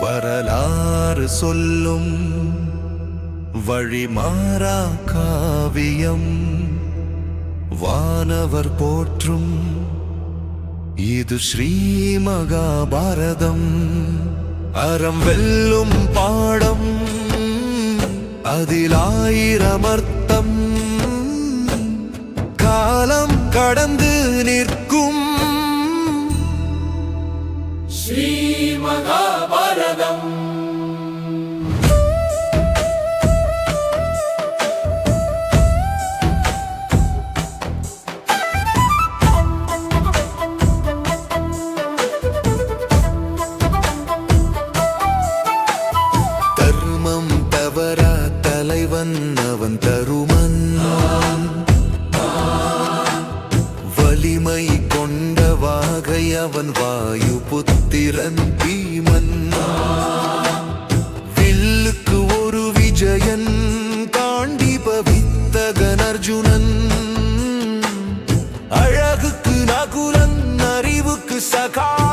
வரலாறு சொல்லும் வழிமாறா காவியம். வானவர் போற்றும் இது ஸ்ரீ மகாபாரதம். அறம் வெல்லும் பாடம் அதில் ஆயிரம் அர்த்தம் காலம் கடந்து நிற்கும். தர்மம் தவறா தலைவன் அவன் தரும் வாகை அவன் வாயு புத்திரன் பீமன். வில்லுக்கு ஒரு விஜயன் தாண்டி பவித்தகன் அர்ஜுனன். அழகுக்கு நகுலன் அறிவுக்கு சகா